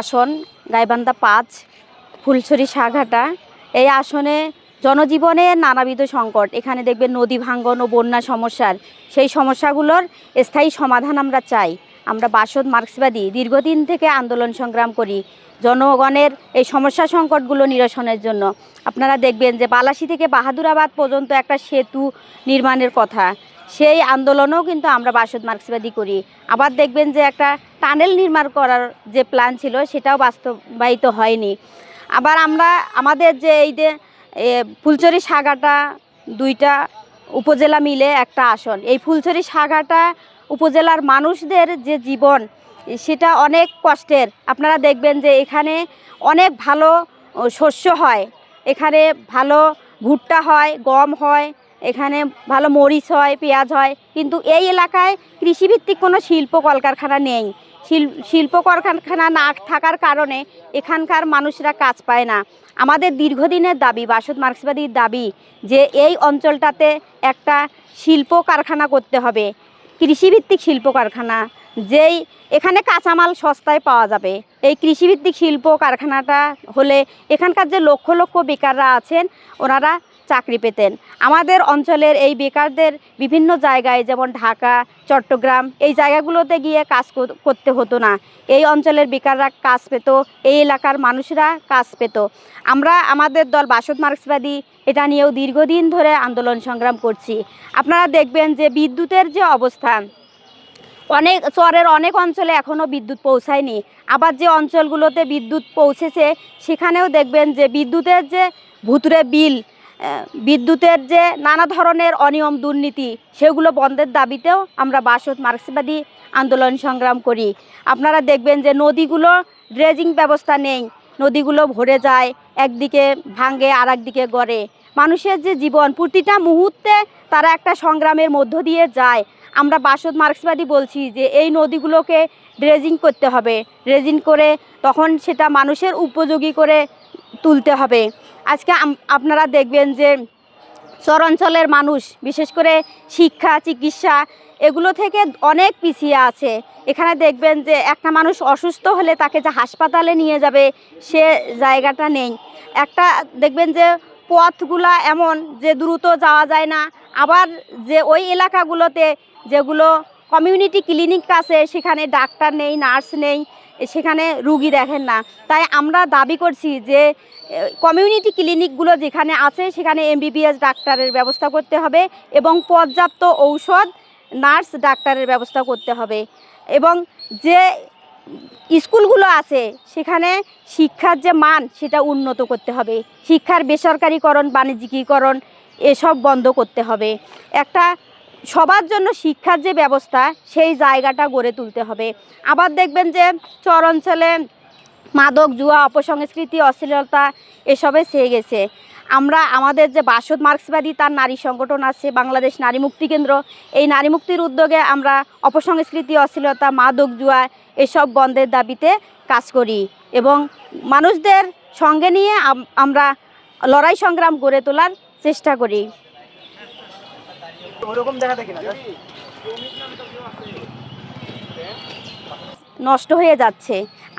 আসন, গাইবান্ধা পাঁচ, ফুলছড়ি সাঘাটা। এই আসনে জনজীবনের নানাবিধ সংকট। এখানে দেখবেন নদী ভাঙ্গন ও বন্যা সমস্যার। সেই সমস্যাগুলোর স্থায়ী সমাধান আমরা চাই। আমরা বাসদ মার্ক্সবাদী দীর্ঘদিন থেকে আন্দোলন সংগ্রাম করি। জনগণের এই সমস্যা সংকটগুলো নিরসনের জন্য। আপনারা দেখবেন যে বালাসি থেকে বাহাদুরাবাদ পর্যন্ত একটা সেতু নির্মাণের কথা। সেই আন্দোলনও কিন্তু আমরা বাসদ মার্ক্সবাদী করি। আবার দেখবেন যে একটা টানেল নির্মাণ করার যে প্ল্যান ছিল, সেটাও বাস্তবায়িত হয়নি। আবার আমরা, আমাদের যে এই যে ফুলচরি সাগাটা দুইটা উপজেলা মিলে একটা আসন। এই ফুলচরি সাগাটা উপজেলার মানুষদের যে জীবন, সেটা অনেক কষ্টের। আপনারা দেখবেন যে এখানে অনেক ভালো শস্য হয়। এখানে ভালো ভুট্টা হয়, গম হয়। এখানে ভালো মরিচ হয়, পেঁয়াজ হয়, কিন্তু এই এলাকায় কৃষিভিত্তিক কোনো শিল্প কলকারখানা নেই। শিল- শিল্প কলকারখানা না থাকার কারণে এখানকার মানুষরা কাজ পায় না। আমাদের দীর্ঘদিনের দাবি, বাসদ মার্ক্সবাদীর দাবি, যে এই অঞ্চলটাতে একটা শিল্প কারখানা করতে হবে, কৃষিভিত্তিক শিল্প কারখানা, যেই এখানে কাঁচামাল সস্তায় পাওয়া যাবে। এই কৃষিভিত্তিক শিল্প কারখানাটা হলে এখানকার যে লক্ষ লক্ষ বেকাররা আছেন, ওনারা চাকরি পেতেন। আমাদের অঞ্চলের এই বেকারদের বিভিন্ন জায়গায়, যেমন ঢাকা, চট্টগ্রাম, এই জায়গাগুলোতে গিয়ে কাজ করতে হতো না। এই অঞ্চলের বেকাররা কাজ পেত, এই এলাকার মানুষরা কাজ পেত। আমরা, আমাদের দল বাসদ মার্ক্সবাদী, এটা নিয়েও দীর্ঘদিন ধরে আন্দোলন সংগ্রাম করছি। আপনারা দেখবেন যে বিদ্যুতের যে অবস্থান অনেক, চরের অনেক অঞ্চলে এখনও বিদ্যুৎ পৌঁছায়নি। আবার যে অঞ্চলগুলোতে বিদ্যুৎ পৌঁছেছে, সেখানেও দেখবেন যে বিদ্যুতের যে ভুতুরে বিল বিদ্যুতের যে নানা ধরনের অনিয়ম, দুর্নীতি, সেগুলো বন্ধের দাবিতেও আমরা বাসদ মার্ক্সবাদী আন্দোলন সংগ্রাম করি। আপনারা দেখবেন যে নদীগুলো ড্রেজিং ব্যবস্থা নেই, নদীগুলো ভরে যায়, একদিকে ভাঙে আর একদিকে গড়ে। মানুষের যে জীবন, প্রতিটা মুহূর্তে তারা একটা সংগ্রামের মধ্য দিয়ে যায়। আমরা বাসদ মার্ক্সবাদী বলছি যে এই নদীগুলোকে ড্রেজিং করতে হবে। ড্রেজিং করে তখন সেটা মানুষের উপযোগী করে তুলতে হবে। আজকে আপনারা দেখবেন যে চরাঞ্চলের মানুষ, বিশেষ করে শিক্ষা, চিকিৎসা, এগুলো থেকে অনেক পিছিয়ে আছে। এখানে দেখবেন যে একটা মানুষ অসুস্থ হলে তাকে যে হাসপাতালে নিয়ে যাবে, সে জায়গাটা নেই। একটা দেখবেন যে পথগুলা এমন যে দ্রুত যাওয়া যায় না। আবার যে ওই এলাকাগুলোতে যেগুলো কমিউনিটি ক্লিনিক আছে, সেখানে ডাক্তার নেই নার্স নেই সেখানে রুগী দেখেন না। তাই আমরা দাবি করছি যে কমিউনিটি ক্লিনিকগুলো যেখানে আছে, সেখানে এমবিবিএস ডাক্তারের ব্যবস্থা করতে হবে এবং পর্যাপ্ত ঔষধ, নার্স ডাক্তারের ব্যবস্থা করতে হবে। এবং যে স্কুলগুলো আছে, সেখানে শিক্ষার যে মান, সেটা উন্নত করতে হবে। শিক্ষার বেসরকারীকরণ, বাণিজ্যিকীকরণ, এসব বন্ধ করতে হবে। একটা সবার জন্য শিক্ষার যে ব্যবস্থা, সেই জায়গাটা গড়ে তুলতে হবে। আবার দেখবেন যে চর অঞ্চলে মাদক, জুয়া, অপসংস্কৃতি, অশ্লীলতা এসবে ছেয়ে গেছে। আমরা আমাদের যে বাসদ মার্ক্সবাদী তার নারী সংগঠন আছে, বাংলাদেশ নারী মুক্তি কেন্দ্র, এই নারী মুক্তির উদ্যোগে আমরা অপসংস্কৃতি, অশ্লীলতা, মাদক, জুয়া এসব বন্ধের দাবিতে কাজ করি এবং মানুষদের সঙ্গে নিয়ে আমরা লড়াই সংগ্রাম গড়ে তোলার চেষ্টা করি। নষ্ট হয়ে যাচ্ছে।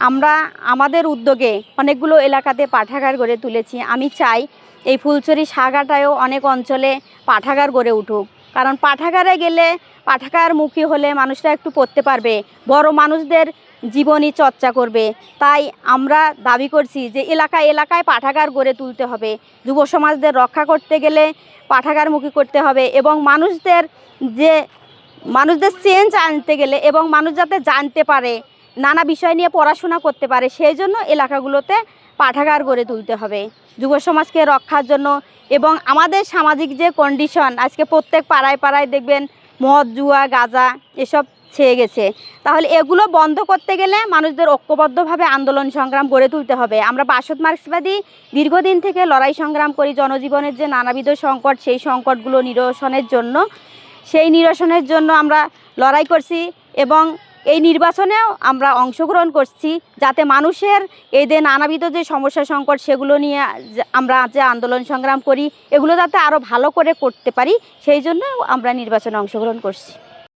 আমরা আমাদের উদ্যোগে অনেকগুলো এলাকাতে পাঠাগার গড়ে তুলেছি। আমি চাই এই ফুলচুরি সাগাটায়ও অনেক অঞ্চলে পাঠাগার গড়ে উঠুক। কারণ পাঠাগারে গেলে পাঠাগারমুখী হলে মানুষরা একটু পড়তে পারবে। বড় মানুষদের জীবনী চর্চা করবে। তাই আমরা দাবি করছি যে এলাকায় এলাকায় পাঠাগার গড়ে তুলতে হবে। যুব সমাজদের রক্ষা করতে গেলে পাঠাগারমুখী করতে হবে এবং মানুষদের যে, মানুষদের চেঞ্জ আনতে গেলে এবং মানুষ যাতে জানতে পারে, নানা বিষয় নিয়ে পড়াশোনা করতে পারে, সেই জন্য এলাকাগুলোতে পাঠাগার গড়ে তুলতে হবে। যুব সমাজকে রক্ষার জন্য এবং আমাদের সামাজিক যে কন্ডিশন আজকে প্রত্যেক পাড়ায় পাড়ায় দেখবেন মদ, জুয়া, গাঁজা, এসব ছেয়ে গেছে। তাহলে এগুলো বন্ধ করতে গেলে মানুষদের ঐক্যবদ্ধভাবে আন্দোলন সংগ্রাম গড়ে তুলতে হবে। আমরা বাসদ মার্ক্সবাদী দীর্ঘদিন থেকে লড়াই সংগ্রাম করি, জনজীবনের যে নানাবিধ সংকট, সেই সংকটগুলো নিরসনের জন্য, সেই নিরসনের জন্য আমরা লড়াই করছি এবং এই নির্বাচনেও আমরা অংশগ্রহণ করছি যাতে মানুষের এই যে নানাবিধ যে সমস্যা, সংকট, সেগুলো নিয়ে আমরা যে আন্দোলন সংগ্রাম করি, এগুলো যাতে আরও ভালো করে করতে পারি, সেই জন্য আমরা নির্বাচনে অংশগ্রহণ করছি।